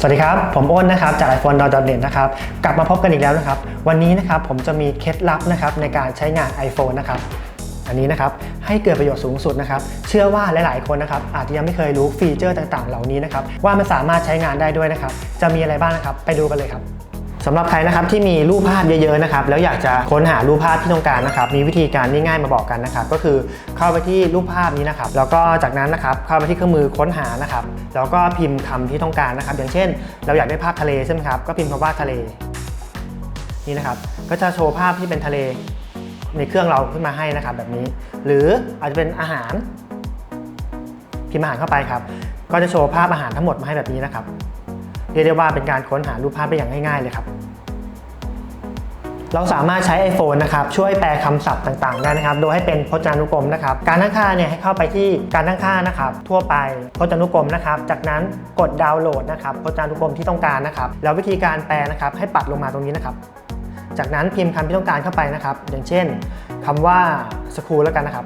สวัสดีครับ ผมอ้นนะครับ จาก iPhone n e t นะครับ กลับมาพบกันอีกแล้วนะครับ วันนี้นะครับผมจะมีเคล็ดลับนะครับในการใช้งาน iPhone นะครับ อันนี้นะครับให้เกิดประโยชน์สูงสุดนะครับ เชื่อว่าหลาย ๆ คนนะครับอาจจะยังไม่เคยรู้ฟีเจอร์ต่าง ๆ เหล่านี้นะครับว่ามันสามารถใช้งานได้ด้วยนะครับ จะมีอะไรบ้างนะครับ ไปดูกันเลยครับ สำหรับใครนะครับที่มีรูปภาพเยอะๆนะครับแล้วอยากจะค้นหารูปภาพที่ต้องการนะครับมีวิธีการง่ายๆมาบอกกันนะครับก็คือเข้าไปที่รูปภาพนี้นะครับแล้วก็จากนั้นนะครับเข้าไปที่เครื่องมือค้นหานะครับแล้วก็พิมพ์คำที่ต้องการนะครับ อย่างเช่น เราอยากได้ภาพทะเลใช่ไหมครับก็พิมพ์คำว่าทะเลนี่นะครับก็จะโชว์ภาพที่เป็นทะเลในเครื่องเราขึ้นมาให้นะครับแบบนี้ หรืออาจจะเป็นอาหาร พิมพ์อาหารเข้าไปครับ ก็จะโชว์ภาพอาหารทั้งหมดมาให้แบบนี้นะครับเรียกได้ว่าเป็นการค้นหารูปภาพได้อย่างง่ายๆเลยครับ เราสามารถใช้ iPhone นะครับช่วยแปลคำศัพท์ต่างๆได้นะครับโดยให้เป็นพจนานุกรมนะครับการตั้งค่าเนี่ยให้เข้าไปที่การตั้งค่านะครับทั่วไปพจนานุกรมนะครับ จากนั้นกดดาวน์โหลดนะครับพจนานุกรมที่ต้องการนะครับแล้ววิธีการแปลนะครับให้ปัดลงมาตรงนี้นะครับ จากนั้นพิมพ์คำที่ต้องการเข้าไปนะครับ อย่างเช่นคำว่าสคูลแล้วกันนะครับ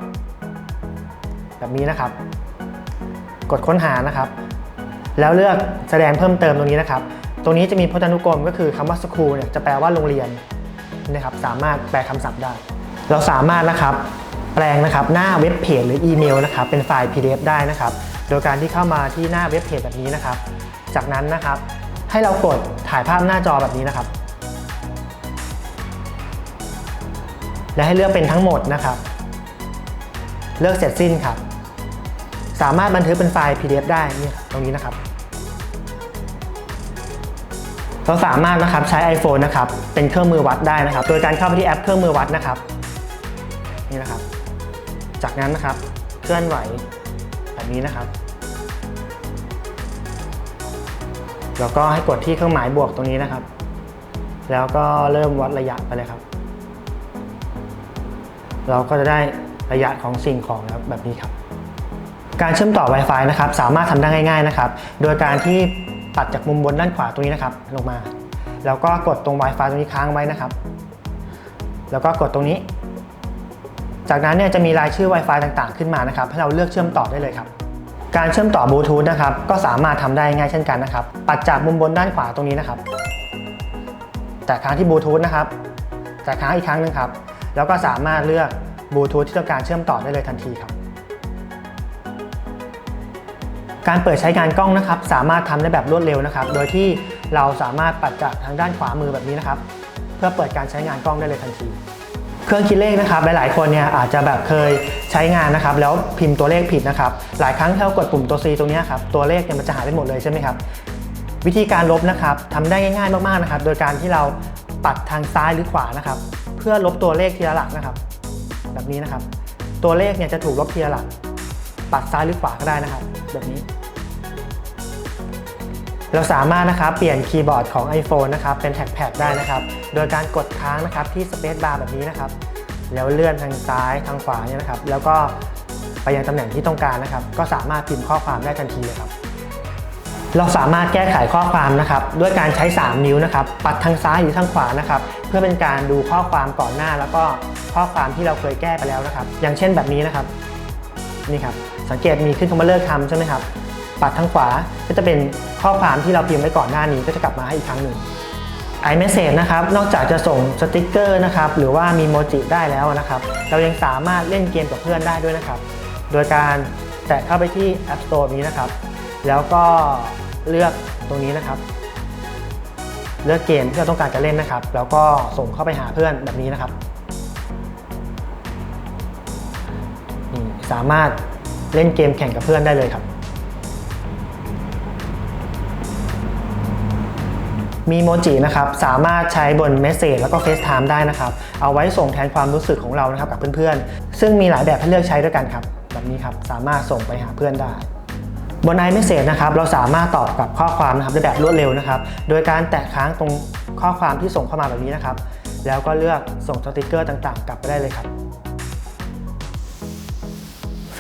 แบบนี้นะครับ กดค้นหานะครับ แล้วเลือกแสดงเพิ่มเติมตรงนี้นะครับ ตรงนี้จะมีพจนานุกรมก็คือคำว่า school เนี่ยจะแปลว่าโรงเรียน นะครับสามารถแปลคำศัพท์ได้ เราสามารถนะครับแปลงนะครับหน้าเว็บเพจหรืออีเมลนะครับเป็นไฟล์ PDF ได้นะครับ โดยการที่เข้ามาที่หน้าเว็บเพจแบบนี้นะครับ จากนั้นนะครับให้เรากดถ่ายภาพหน้าจอแบบนี้นะครับ และให้เลือกเป็นทั้งหมดนะครับ เลือกเสร็จสิ้นครับ สามารถบันทึกเป็นไฟล์ PDF ได้นี่ตรงนี้นะครับ เราสามารถนะครับใช้ iPhone นะครับเป็นเครื่องมือวัดได้นะครับ โดยการเข้าไปที่แอปเครื่องมือวัดนะครับนี่นะครับ จากนั้นนะครับเคลื่อนไหวแบบนี้นะครับ แล้วก็ให้กดที่เครื่องหมายบวกตรงนี้นะครับ แล้วก็เริ่มวัดระยะไปเลยครับ เราก็จะได้ระยะของสิ่งของแล้วแบบนี้ครับ การเชื่อมต่อ Wi-Fi นะครับ สามารถทำได้ง่าย ๆนะครับ โดยการที่ ปัดจากมุมบนด้านขวาตรงนี้นะครับ ลงมา แล้วก็กดตรง Wi-Fi ตรงนี้ค้างไว้นะครับ แล้วก็กดตรงนี้ จากนั้นเนี่ยจะมีรายชื่อ Wi-Fi ต่างๆ ขึ้นมานะครับ ให้เราเลือกเชื่อมต่อได้เลยครับ การเชื่อมต่อบลูทูธนะครับก็สามารถทำได้ง่ายเช่นกันนะครับ ปัดจากมุมบนด้านขวาตรงนี้นะครับ แต่ค้างที่บลูทูธนะครับแต่ค้างอีกครั้งหนึงครับ แล้วก็สามารถเลือกบลูทูธที่ต้องการเชื่อมต่อได้เลยทันทีครับ การเปิดใช้งานกล้องนะครับ สามารถทำได้แบบรวดเร็วนะครับ โดยที่เราสามารถปัดจากทางด้านขวามือแบบนี้นะครับ เพื่อเปิดการใช้งานกล้องได้เลยทันที เครื่องคิดเลขนะครับหลายๆคนเนี่ยอาจจะแบบเคยใช้งานนะครับ แล้วพิมพ์ตัวเลขผิดนะครับ หลายครั้งที่เรากดปุ่มตัว C ตรงนี้ครับตัวเลขเนี่ยมันจะหายไปหมดเลยใช่ไหมครับวิธีการลบนะครับทำได้ง่ายๆมากๆนะครับ โดยการที่เราปัดทางซ้ายหรือขวานะครับ เพื่อลบตัวเลขทีละหลักนะครับ แบบนี้นะครับ ตัวเลขเนี่ยจะถูกลบทีละหลัก ปัดซ้ายหรือขวาก็ได้นะครับ แบบนี้ เราสามารถนะครับเปลี่ยนคีย์บอร์ดของ iPhone นะครับเป็นแท็กแพดได้นะครับ โดยการกดค้างนะครับที่ Space Bar แบบนี้นะครับ แล้วเลื่อนทางซ้ายทางขวาเนี่ยนะครับ แล้วก็ไปยังตำแหน่งที่ต้องการนะครับ ก็สามารถพิมพ์ข้อความได้ทันทีเลยครับ เราสามารถแก้ไขข้อความนะครับ ด้วยการใช้ 3 นิ้วนะครับ ปัดทางซ้ายหรือทางขวานะครับ เพื่อเป็นการดูข้อความก่อนหน้า แล้วก็ข้อความที่เราเคยแก้ไปแล้วนะครับ อย่างเช่นแบบนี้นะครับ นี่ครับ สังเกตมีขึ้นคำว่าเลิกทำใช่ไหมครับ ปัดทางขวาก็จะเป็นข้อความที่เราพิมพ์ไว้ก่อนหน้านี้ก็จะกลับมาให้อีกครั้งหนึ่ง iMessage นะครับนอกจากจะส่งสติกเกอร์นะครับหรือว่ามีโมจิได้แล้วนะครับเรายังสามารถเล่นเกมกับเพื่อนได้ด้วยนะครับ โดยการแตะเข้าไปที่ App Store นี้นะครับ แล้วก็เลือกตรงนี้นะครับ เลือกเกมที่เราต้องการจะเล่นนะครับ แล้วก็ส่งเข้าไปหาเพื่อนแบบนี้นะครับนี่สามารถเล่นเกมแข่งกับเพื่อนได้เลยครับ มีโมจินะครับสามารถใช้บน Message แล้วก็ FaceTime ได้นะครับเอาไว้ส่งแทนความรู้สึกของเรานะครับกับเพื่อนๆ ซึ่งมีหลายแบบให้เลือกใช้ด้วยกันครับแบบนี้ครับสามารถส่งไปหาเพื่อนได้บน iMessage นะครับเราสามารถตอบกับข้อความนะครับได้แบบรวดเร็วนะครับโดยการแตะค้างตรงข้อความที่ส่งเข้ามาแบบนี้นะครับแล้วก็เลือกส่งสติกเกอร์ต่างๆ กลับไปได้เลยครับ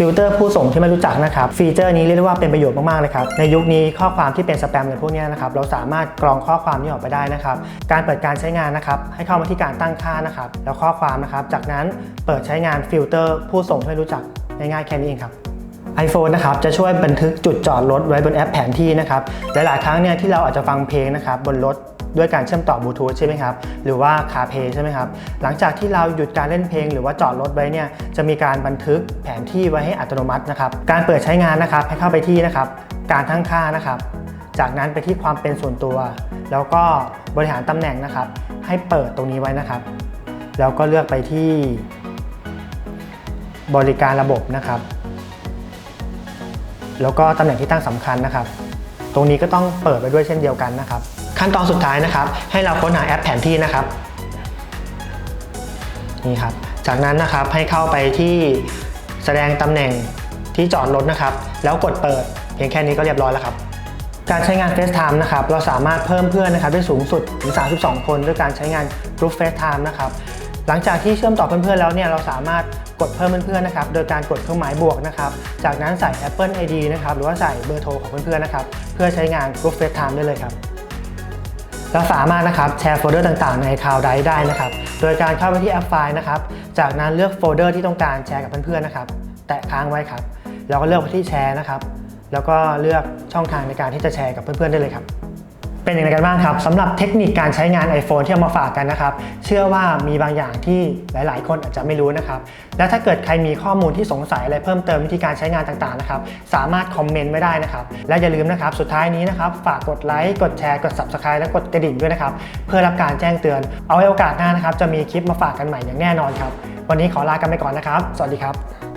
ฟิลเตอร์ผู้ส่งที่ไม่รู้จักนะครับ ฟีเจอร์นี้เรียกได้ว่าเป็นประโยชน์มากๆเลยครับ ในยุคนี้ข้อความที่เป็นสแปมอะไรพวกนี้นะครับ เราสามารถกรองข้อความนี้ออกไปได้นะครับ การเปิดการใช้งานนะครับ ให้เข้ามาที่การตั้งค่านะครับ แล้วข้อความนะครับ จากนั้นเปิดใช้งานฟิลเตอร์ผู้ส่งที่ไม่รู้จักง่ายๆแค่นี้เองครับ iPhone นะครับจะช่วยบันทึกจุดจอดรถไว้บนแอปแผนที่นะครับหลายๆครั้งเนี่ยที่เราอาจจะฟังเพลงนะครับบนรถ ด้วยการเชื่อมต่อบลูทูธใช่ไหมครับ หรือว่า CarPlay ใช่ไหมครับ หลังจากที่เราหยุดการเล่นเพลง หรือว่าจอดรถไว้เนี่ย จะมีการบันทึกแผนที่ไว้ให้อัตโนมัตินะครับ การเปิดใช้งานนะครับ ให้เข้าไปที่นะครับ การทั้งค่านะครับ จากนั้นไปที่ความเป็นส่วนตัว แล้วก็บริหารตำแหน่งนะครับ ให้เปิดตรงนี้ไว้นะครับ แล้วก็เลือกไปที่ บริการระบบนะครับ แล้วก็ตำแหน่งที่ตั้งสำคัญนะครับ ตรงนี้ก็ต้องเปิดไปด้วยเช่นเดียวกันนะครับ ขั้นตอนสุดท้ายนะครับ ให้เราค้นหาแอปแผนที่นะครับนี่ครับ จากนั้นนะครับให้เข้าไปที่แสดงตำแหน่งที่จอดรถนะครับ แล้วกดเปิด เพียงแค่นี้ก็เรียบร้อยแล้วครับ การใช้งาน FaceTime นะครับ เราสามารถเพิ่มเพื่อนนะครับได้สูงสุดถึง 32 คน ด้วยการใช้งาน Group FaceTime นะครับ หลังจากที่เชื่อมต่อเพื่อนๆแล้วเนี่ยเราสามารถ กดเพิ่มเพื่อนๆนะครับโดยการกดเครื่องหมายบวกนะครับจากนั้นใส่ Apple ID นะครับหรือว่าใส่เบอร์โทรของเพื่อนๆนะครับเพื่อใช้งาน Group FaceTime ได้เลยครับเราสามารถนะครับแชร์โฟลเดอร์ต่างๆใน Cloud Drive ได้นะครับโดยการเข้าไปที่แอปไฟล์นะครับจากนั้นเลือกโฟลเดอร์ที่ต้องการแชร์กับเพื่อนๆนะครับแตะค้างไว้ครับแล้วก็เลือกไปที่แชร์นะครับแล้วก็เลือกช่องทางในการที่จะแชร์กับเพื่อนๆได้เลยครับ เป็นอย่างไรกันบ้างครับสำหรับเทคนิคการใช้งาน iPhone ที่เอามาฝากกันนะครับ เชื่อว่ามีบางอย่างที่หลาย ๆ คนอาจจะไม่รู้นะครับ และถ้าเกิดใครมีข้อมูลที่สงสัยอะไรเพิ่มเติมวิธีการใช้งานต่าง ๆ นะครับ สามารถคอมเมนต์ไว้ได้นะครับ และอย่าลืมนะครับ สุดท้ายนี้นะครับ ฝากกดไลค์ กดแชร์ กด Subscribe และกดกระดิ่งด้วยนะครับ เพื่อรับการแจ้งเตือน เอาไว้โอกาสหน้านะครับ จะมีคลิปมาฝากกันใหม่อย่างแน่นอนครับ วันนี้ขอลากันไปก่อนนะครับ สวัสดีครับ